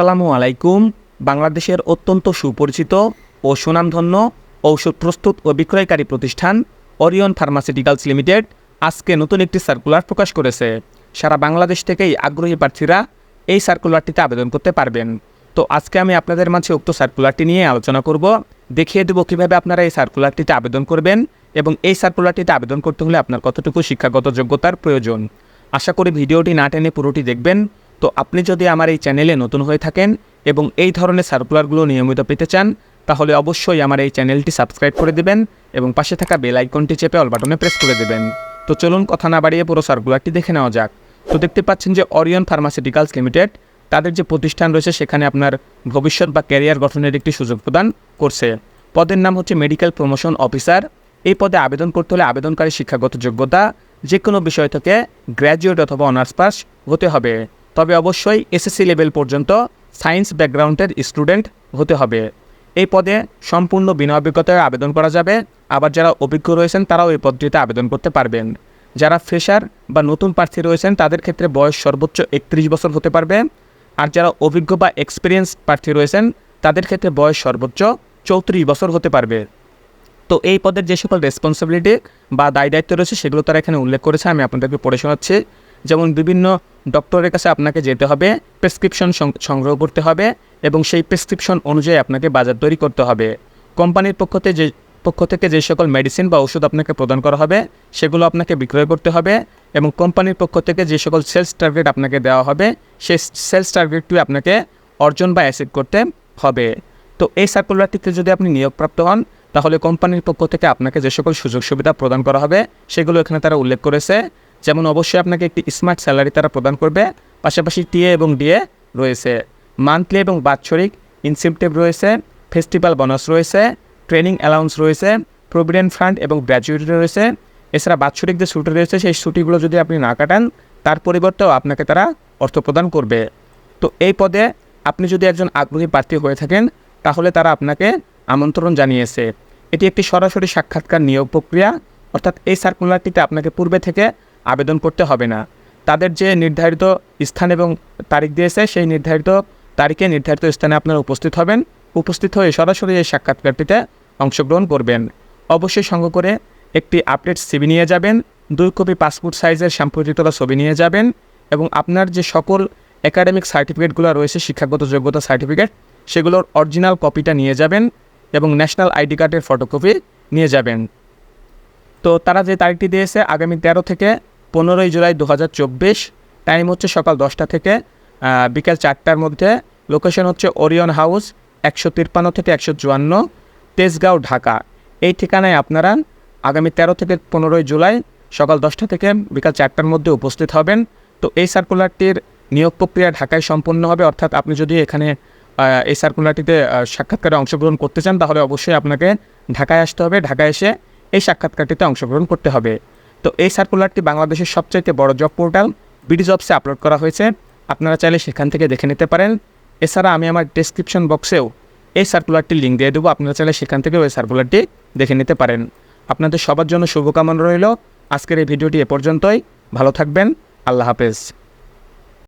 আসসালামু আলাইকুম। বাংলাদেশের অত্যন্ত সুপরিচিত ও সুনামধন্য ঔষধ প্রস্তুত ও বিক্রয়কারী প্রতিষ্ঠান অরিয়ন ফার্মাসিউটিক্যালস লিমিটেড আজকে নতুন একটি সার্কুলার প্রকাশ করেছে। সারা বাংলাদেশ থেকেই আগ্রহী প্রার্থীরা এই সার্কুলারটিতে আবেদন করতে পারবেন। তো আজকে আমি আপনাদের মাঝে উক্ত সার্কুলারটি নিয়ে আলোচনা করব। দেখিয়ে দেবো কীভাবে আপনারা এই সার্কুলারটিতে আবেদন করবেন এবং এই সার্কুলারটিতে আবেদন করতে হলে আপনার কতটুকু শিক্ষাগত যোগ্যতার প্রয়োজন। আশা করি ভিডিওটি না টেনে পুরোটি দেখবেন। তো আপনি যদি আমার এই চ্যানেলে নতুন হয়ে থাকেন এবং এই ধরনের সার্কুলারগুলো নিয়মিত পেতে চান, তাহলে অবশ্যই আমার এই চ্যানেলটি সাবস্ক্রাইব করে দেবেন এবং পাশে থাকা বেল আইকনটি চেপে অল বাটনে প্রেস করে দেবেন। তো চলুন কথা না বাড়িয়ে পুরো সার্কুলারটি দেখে নেওয়া যাক। তো দেখতে পাচ্ছেন যে অরিয়ন ফার্মাসিউটিক্যালস লিমিটেড তাদের যে প্রতিষ্ঠান রয়েছে, সেখানে আপনার ভবিষ্যৎ বা ক্যারিয়ার গঠনের একটি সুযোগ প্রদান করছে। পদের নাম হচ্ছে মেডিকেল প্রমোশন অফিসার এই পদে আবেদন করতে হলে আবেদনকারী শিক্ষাগত যোগ্যতা যে কোনো বিষয় থেকে গ্র্যাজুয়েট অথবা অনার্স পাস হতে হবে। তবে অবশ্যই এসএসসি লেভেল পর্যন্ত সায়েন্স ব্যাকগ্রাউন্ডের স্টুডেন্ট হতে হবে। এই পদে সম্পূর্ণ বিনা অভিজ্ঞতায় আবেদন করা যাবে। আবার যারা অভিজ্ঞ রয়েছেন, তারাও এই পদটিতে আবেদন করতে পারবেন। যারা ফ্রেশার বা নতুন প্রার্থী রয়েছেন, তাদের ক্ষেত্রে বয়স সর্বোচ্চ একত্রিশ বছর হতে পারবে। আর যারা অভিজ্ঞ বা এক্সপিরিয়েন্স প্রার্থী রয়েছেন, তাদের ক্ষেত্রে বয়স সর্বোচ্চ চৌত্রিশ বছর হতে পারবে। তো এই পদের যে সকল রেসপন্সিবিলিটি বা দায় দায়িত্ব রয়েছে, সেগুলো তারা এখানে উল্লেখ করেছে, আমি আপনাদেরকে পড়ে শোনাচ্ছি। যেমন বিভিন্ন ডক্টরের কাছে আপনাকে যেতে হবে, প্রেসক্রিপশন সংগ্রহ করতে হবে এবং সেই প্রেসক্রিপশন অনুযায়ী আপনাকে বাজার তৈরি করতে হবে। কোম্পানির পক্ষতে যে, পক্ষ থেকে যে সকল মেডিসিন বা ওষুধ আপনাকে প্রদান করা হবে, সেগুলো আপনাকে বিক্রয় করতে হবে এবং কোম্পানির পক্ষ থেকে যে সকল সেলস টার্গেট আপনাকে দেওয়া হবে, সেই সেলস টার্গেটটি আপনাকে অর্জন বা অ্যাসিভ করতে হবে। তো এই সার্কুলারটিতে যদি আপনি নিয়োগপ্রাপ্ত হন, তাহলে কোম্পানির পক্ষ থেকে আপনাকে যে সকল সুযোগ সুবিধা প্রদান করা হবে, সেগুলো এখানে তারা উল্লেখ করেছে। যেমন অবশ্যই আপনাকে একটি স্মার্ট স্যালারি তারা প্রদান করবে, পাশাপাশি টিএ এবং ডিএ রয়েছে। মান্থলি এবং বাৎসরিক ইনসেন্টিভ রয়েছে ফেস্টিভ্যাল বোনাস রয়েছে ট্রেনিং অ্যালাউন্স রয়েছে প্রভিডেন্ট ফান্ড এবং গ্র্যাজুয়েটি রয়েছে। এছাড়া বাৎসরিক যে ছুটি রয়েছে, সেই ছুটিগুলো যদি আপনি না কাটান, তার পরিবর্তেও আপনাকে তারা অর্থ প্রদান করবে। তো এই পদে আপনি যদি একজন আগ্রহী প্রার্থী হয়ে থাকেন, তাহলে তারা আপনাকে আমন্ত্রণ জানিয়েছে। এটি একটি সরাসরি সাক্ষাৎকার নিয়োগ প্রক্রিয়া, অর্থাৎ এই সার্কুলারটিতে আপনাকে পূর্বে থেকে আবেদন করতে হবে না। তাদের যে নির্ধারিত স্থান এবং তারিখ দিয়েছে, সেই নির্ধারিত তারিখে নির্ধারিত স্থানে আপনারা উপস্থিত হবেন। উপস্থিত হয়ে সরাসরি এই সাক্ষাৎকারটিতে অংশগ্রহণ করবেন। অবশ্যই সঙ্গে করে একটি আপডেট সিবি নিয়ে যাবেন, দুই কপি পাসপোর্ট সাইজের সাম্প্রতিক তোলা ছবি নিয়ে যাবেন এবং আপনার যে সকল একাডেমিক সার্টিফিকেটগুলো রয়েছে, শিক্ষাগত যোগ্যতা সার্টিফিকেট, সেগুলোর অরিজিনাল কপিটা নিয়ে যাবেন এবং ন্যাশনাল আইডি কার্ডের ফটোকপি নিয়ে যাবেন। তো তারা যে তারিখটি দিয়েছে, আগামী তেরো থেকে পনেরোই জুলাই দু হাজার চব্বিশ টাইম হচ্ছে সকাল দশটা থেকে বিকেল চারটার মধ্যে। লোকেশন হচ্ছে ওরিয়ন হাউস একশো তিপ্পান্ন থেকে একশো চুয়ান্ন, তেজগাঁও, ঢাকা। এই ঠিকানায় আপনারা আগামী তেরো থেকে পনেরোই জুলাই সকাল দশটা থেকে বিকাল চারটার মধ্যে উপস্থিত হবেন। তো এই সার্কুলারটির নিয়োগ প্রক্রিয়া ঢাকায় সম্পন্ন হবে, অর্থাৎ আপনি যদি এখানে এই সার্কুলারটিতে সাক্ষাৎকারে অংশগ্রহণ করতে চান, তাহলে অবশ্যই আপনাকে ঢাকায় আসতে হবে। ঢাকায় এসে এই সাক্ষাৎকারটিতে অংশগ্রহণ করতে হবে। তো এই সার্কুলারটি বাংলাদেশের সবচাইতে বড় জব পোর্টাল বিডি জবসে আপলোড করা হয়েছে। আপনারা চাইলে সেখান থেকে দেখে নিতে পারেন। এছাড়া আমি আমার ডেসক্রিপশন বক্সেও এই সার্কুলারটি লিঙ্ক দিয়ে দেবো। আপনারা চাইলে সেখান থেকেও ওই সার্কুলারটি দেখে নিতে পারেন। আপনাদের সবার জন্য শুভকামনা রইল। আজকের এই ভিডিওটি এ পর্যন্তই। ভালো থাকবেন। আল্লাহ হাফেজ।